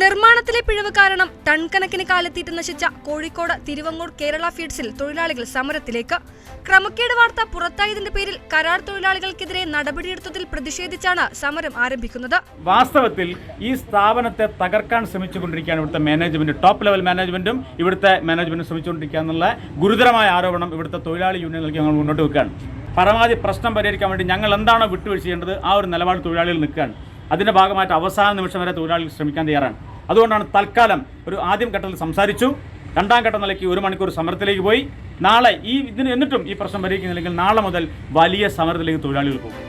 നിർമ്മാണത്തിലെ പിഴവ് കാരണം ടൺ കണക്കിന് കാലെത്തീറ്റ് നശിച്ച കോഴിക്കോട് തിരുവങ്ങൂർ കേരള ഫീഡ്സിൽ തൊഴിലാളികൾ സമരത്തിലേക്ക്. ക്രമക്കേട് വാർത്ത പുറത്തായതിന്റെ പേരിൽ കരാർ തൊഴിലാളികൾക്കെതിരെ നടപടിയെടുത്തതിൽ പ്രതിഷേധിച്ചാണ് സമരം ആരംഭിക്കുന്നത്. വാസ്തവത്തിൽ ഈ സ്ഥാപനത്തെ തകർക്കാൻ ശ്രമിച്ചുകൊണ്ടിരിക്കുകയാണ് ഇവിടുത്തെ മാനേജ്മെന്റ് ടോപ്പ് ലെവൽ മാനേജ്മെന്റും ഇവിടുത്തെ മാനേജ്മെന്റും ശ്രമിച്ചുകൊണ്ടിരിക്കുക എന്നുള്ള ഗുരുതരമായ ആരോപണം ഇവിടുത്തെ തൊഴിലാളി യൂണിയനുകൾക്ക് ഞങ്ങൾ മുന്നോട്ട് വെക്കുകയാണ്. പരമാവധി പ്രശ്നം പരിഹരിക്കാൻ വേണ്ടി ഞങ്ങൾ എന്താണോ വിട്ടുവീഴ്ച ചെയ്യേണ്ടത് ആ ഒരു നിലപാട് തൊഴിലാളികൾ നിൽക്കുകയാണ്. അതിന്റെ ഭാഗമായിട്ട് അവസാന നിമിഷം വരെ തൊഴിലാളികൾ ശ്രമിക്കാൻ തയ്യാറാണ്. അതുകൊണ്ടാണ് തൽക്കാലം ഒരു ആദ്യം ഘട്ടത്തിൽ സംസാരിച്ചു. രണ്ടാം ഘട്ടം നിലയ്ക്ക് ഒരു മണിക്കൂർ സമരത്തിലേക്ക് പോയി. നാളെ ഈ ഇതിന് എന്നിട്ടും ഈ പ്രശ്നം പരിഹരിക്കുന്നില്ലെങ്കിൽ നാളെ മുതൽ വലിയ സമരത്തിലേക്ക് തൊഴിലാളികൾ പോകും.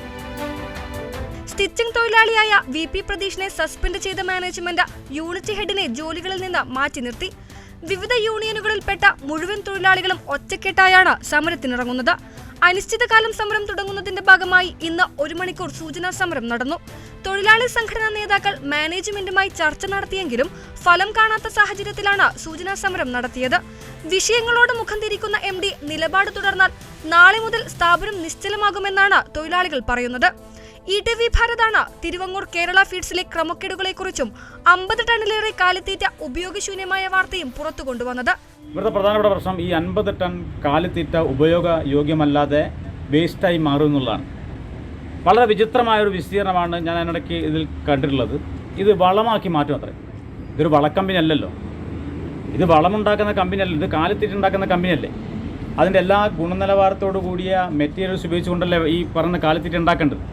സ്റ്റിച്ചിംഗ് തൊഴിലാളിയായ വി പി പ്രതീഷിനെ സസ്പെൻഡ് ചെയ്ത മാനേജ്മെന്റ് യൂണിറ്റ് ഹെഡിനെ ജോലികളിൽ നിന്ന് മാറ്റി നിർത്തി. വിവിധ യൂണിയനുകളിൽപ്പെട്ട മുഴുവൻ തൊഴിലാളികളും ഒറ്റക്കെട്ടായാണ് സമരത്തിനിറങ്ങുന്നത്. അനിശ്ചിതകാലം സമരം തുടങ്ങുന്നതിന്റെ ഭാഗമായി ഇന്ന് ഒരു മണിക്കൂർ സൂചനാ സമരം നടന്നു. തൊഴിലാളി സംഘടനാ നേതാക്കൾ മാനേജ്മെന്റുമായി ചർച്ച നടത്തിയെങ്കിലും ഫലം കാണാത്ത സാഹചര്യത്തിലാണ് സൂചനാ സമരം നടത്തിയത്. വിഷയങ്ങളോട് മുഖം തിരിക്കുന്ന എം ഡി നിലപാട് തുടർന്നാൽ നാളെ മുതൽ സ്ഥാപനം നിശ്ചലമാകുമെന്നാണ് തൊഴിലാളികൾ പറയുന്നത്. ഇ ടി വി ഭാരതാണ്. തിരുവങ്ങൂർ കേരള ഫീഡ്സിലെ ക്രമക്കേടുകളെക്കുറിച്ചും അമ്പത് ടണ്ണിലേറെ കാലിത്തീറ്റ ഉപയോഗശൂന്യമായ വാർത്തയും പുറത്തു കൊണ്ടുവന്നത്. ഇവിടുത്തെ പ്രധാനപ്പെട്ട പ്രശ്നം ഈ അൻപത് ടൺ കാലിത്തീറ്റ ഉപയോഗ യോഗ്യമല്ലാതെ വേസ്റ്റായി മാറും എന്നുള്ളതാണ്. വളരെ വിചിത്രമായ ഒരു വിസ്തീർണമാണ് ഞാൻ അതിനിടയ്ക്ക് ഇതിൽ കണ്ടിട്ടുള്ളത്. ഇത് വളമാക്കി മാറ്റും അത്രേ. ഇതൊരു വളക്കമ്പനി അല്ലല്ലോ ഇത് വളമുണ്ടാക്കുന്ന കമ്പനി അല്ല ഇത് കാലിത്തീറ്റ ഉണ്ടാക്കുന്ന കമ്പനിയല്ലേ. അതിന്റെ എല്ലാ ഗുണനിലവാരത്തോടു കൂടിയ മെറ്റീരിയൽസ് ഉപയോഗിച്ചുകൊണ്ടല്ലേ ഈ പറഞ്ഞ കാലിത്തീറ്റ ഉണ്ടാക്കേണ്ടത്?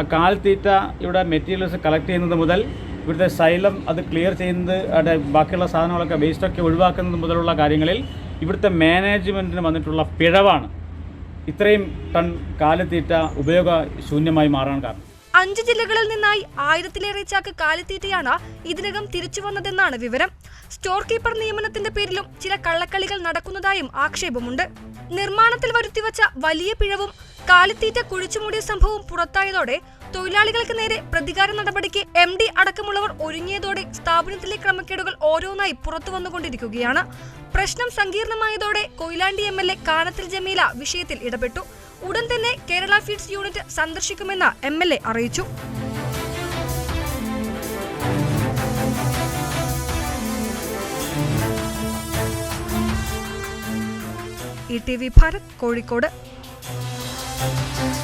ആ കാൽത്തീറ്റ ഇവിടെ മെറ്റീരിയൽസ് കളക്ട് ചെയ്യുന്നത് മുതൽ ഇവിടുത്തെ സൈലം അത് ക്ലിയർ ചെയ്യുന്നത് അവിടെ ബാക്കിയുള്ള സാധനങ്ങളൊക്കെ വേസ്റ്റൊക്കെ ഒഴിവാക്കുന്നത് മുതലുള്ള കാര്യങ്ങളിൽ ഇവിടുത്തെ മാനേജ്മെന്റിന് വന്നിട്ടുള്ള പിഴവാണ്. ഇത്രയും ടൺ കാലിത്തീറ്റ ഉപയോഗ ശൂന്യമായി മാറാൻ കാരണം. അഞ്ച് ജില്ലകളിൽ നിന്നായി ആയിരത്തിലേറെ ചാക്ക് കാലിത്തീറ്റയാണ് ഇതിനകം തിരിച്ചു വന്നതെന്നാണ് വിവരം. സ്റ്റോർ കീപ്പർ നിയമനത്തിന്റെ പേരിലും ചില കള്ളക്കളികൾ നടക്കുന്നതായും ആക്ഷേപമുണ്ട്. നിർമ്മാണത്തിൽ വരുത്തിവച്ച വലിയ പിഴവും കാലിത്തീറ്റ കുഴിച്ചുമൂടിയ സംഭവം പുറത്തായതോടെ തൊഴിലാളികൾക്ക് നേരെ പ്രതികാര നടപടിക്ക് എം ഡി അടക്കമുള്ളവർ ഒരുങ്ങിയതോടെ സ്ഥാപനത്തിലെ ക്രമക്കേടുകൾ ഓരോന്നായി പുറത്തു വന്നുകൊണ്ടിരിക്കുകയാണ്. പ്രശ്നം സങ്കീർണമായതോടെ Koyilandy M L A Kanathil Jameela വിഷയത്തിൽ ഇടപെട്ടു. ഉടൻ തന്നെ കേരള ഫീഡ്സ് യൂണിറ്റ് സന്ദർശിക്കുമെന്ന് എം എൽ എ അറിയിച്ചു. E T V Bharat Kozhikode. Música